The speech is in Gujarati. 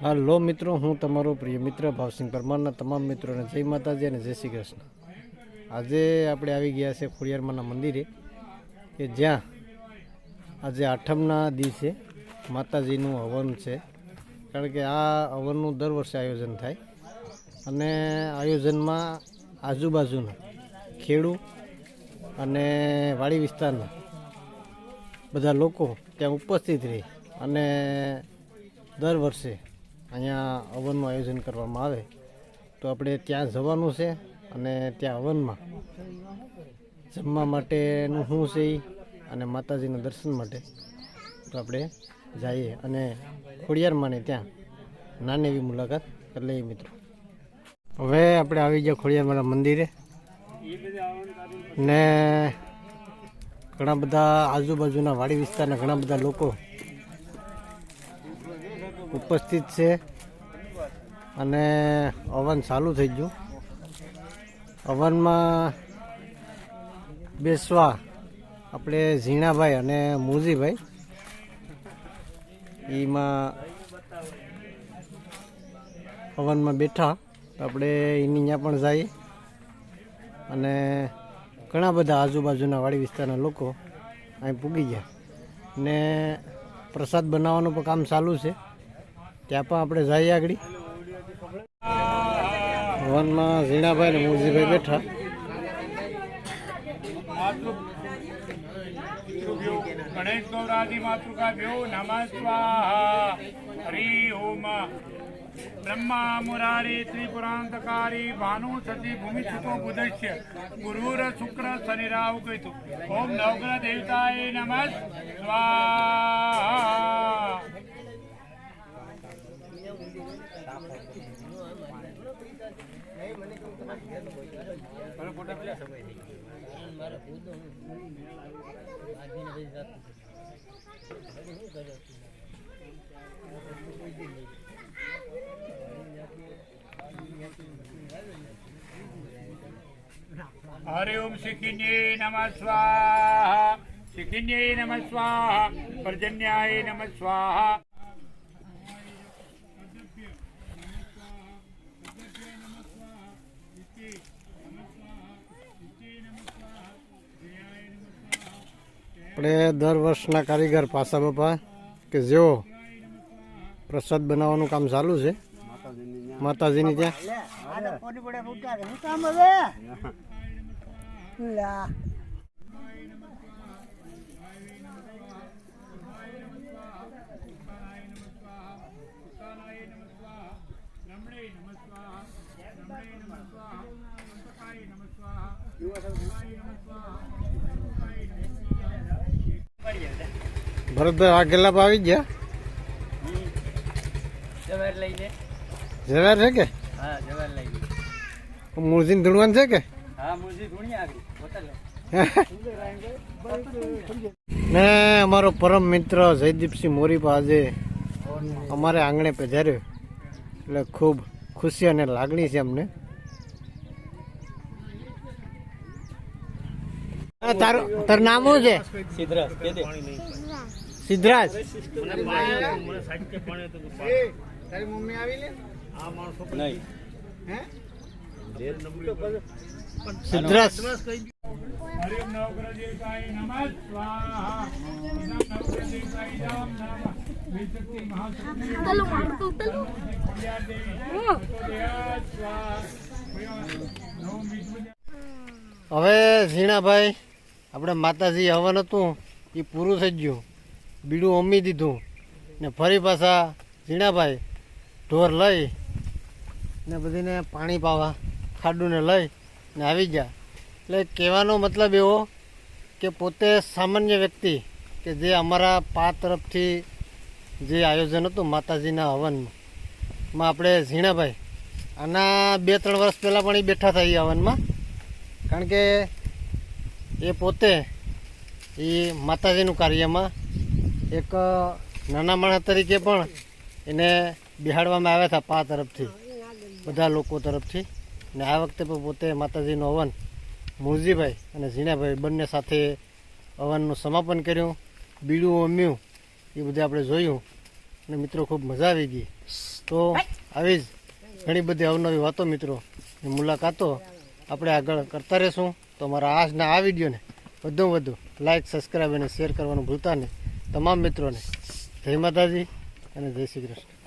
હાલો મિત્રો, હું તમારો પ્રિય મિત્ર ભાવસિંહ પરમારના તમામ મિત્રોને જય માતાજી અને જય શ્રી કૃષ્ણ. આજે આપણે આવી ગયા છે ખોડિયારમાંના મંદિરે, કે જ્યાં આજે આઠમના દિવસે માતાજીનું હવન છે. કારણ કે આ હવનનું દર વર્ષે આયોજન થાય અને આયોજનમાં આજુબાજુના ખેડૂ અને વાડી વિસ્તારના બધા લોકો ત્યાં ઉપસ્થિત રહે અને દર વર્ષે અહીંયા હવનનું આયોજન કરવામાં આવે. તો આપણે ત્યાં જવાનું છે અને ત્યાં હવનમાં જમવા માટેનું શું છે એ અને માતાજીના દર્શન માટે તો આપણે જઈએ અને ખોડિયારમાંને ત્યાં નાની એવી મુલાકાત કરી લઈએ મિત્રો. હવે આપણે આવી ગયા ખોડિયારમાંના મંદિરે ને ઘણા બધા આજુબાજુના વાડી વિસ્તારના ઘણા બધા લોકો ઉપસ્થિત છે અને અવન ચાલુ થઈ ગયું. અવનમાં બેસવા આપણે ઝીણાભાઈ અને મુજીભાઈ. એમાં હવનમાં બેઠા. આપણે એની ત્યાં પણ જઈએ અને ઘણા બધા આજુબાજુના વાડી વિસ્તારના લોકો અહીં પૂગી ગયા. ને પ્રસાદ બનાવવાનું પણ કામ ચાલુ છે. ત્યાં પણ આપણે જઈએ આગળ. વનમાં ઝીણાભાઈ ને મુરજીભાઈ બેઠા. ગણેશ ગૌરાદિ માતૃકાભ્યો નમઃ સ્વાહા હરિ ઓમ બ્રહ્મા મુરારી ત્રિપુરાંતકારી ભાનુ સતી ભૂમિસ્થિતો બુધસ્ય ગુરુર શુક્ર શનિરાવ કહીતું ઓમ નવગ્રહ દેવતાય નમઃ. સ્વાહા. હરિ ઓમ શિખિન્યે નમ સ્વાહા શિખિન્યે નમ સ્વાહા પર્જન્યાય નમ સ્વાહા આપણે દર વર્ષના કારીગર પાસા બાપા કે જેઓ પ્રસાદ બનાવવાનું કામ ચાલુ છે. માતાજીની ત્યાં. ભરતભાઈ વાઘેલા આવી ગયા? જવાર લઈ જવાર છે કે? હા જવાર લઈ લે. મૂળજીને ધૂણવાનું છે કે? હા આગળ. હોટલ ને અમારો પરમ મિત્ર જયદીપસિંહ મોરી આજે અમારે આંગણે પધાર્યો. એટલે ખૂબ ખુશી અને લાગણી છે અમને. તારું તારું નામ શું છે? સિદ્ધરાજ. કે દે સિદ્ધરાજ. હવે ઝીણાભાઈ આપણે માતાજી હવન હતું એ પૂરું થઈ ગયું. બીડું અમી દીધું ને ફરી પાછા ઝીણાભાઈ ઢોર લઈ ને બધીને પાણી પાવા ખાડુને લઈ ને આવી ગયા. એટલે કહેવાનો મતલબ એવો કે પોતે સામાન્ય વ્યક્તિ કે જે અમારા પા તરફથી જે આયોજન હતું માતાજીના હવનમાં. માં આપણે ઝીણાભાઈ આના બે ત્રણ વર્ષ પહેલાં પણ એ બેઠા હતા એ હવનમાં. કારણ કે એ પોતે એ માતાજીનું કાર્યમાં એક નાના માણસ તરીકે પણ એને બિહાડવામાં આવ્યા હતા પા તરફથી. બધા લોકો તરફથી. ને આ વખતે પણ પોતે માતાજીનું હવન મુરજીભાઈ અને ઝીણાભાઈ બંને સાથે હવનનું સમાપન કર્યું. બીડું અમ્યું એ બધું આપણે જોયું. અને મિત્રો ખૂબ મજા આવી ગઈ. તો આવી જ ઘણી બધી અવનવી વાતો મિત્રો. મુલાકાતો આપણે આગળ કરતા રહેશું. તો મારા આજના આ વિડીયોને વધુ વધુ લાઇક સબસ્ક્રાઈબ અને શેર કરવાનું ભૂલતા નહીં. તમામ મિત્રોને જય માતાજી અને જય શ્રી કૃષ્ણ.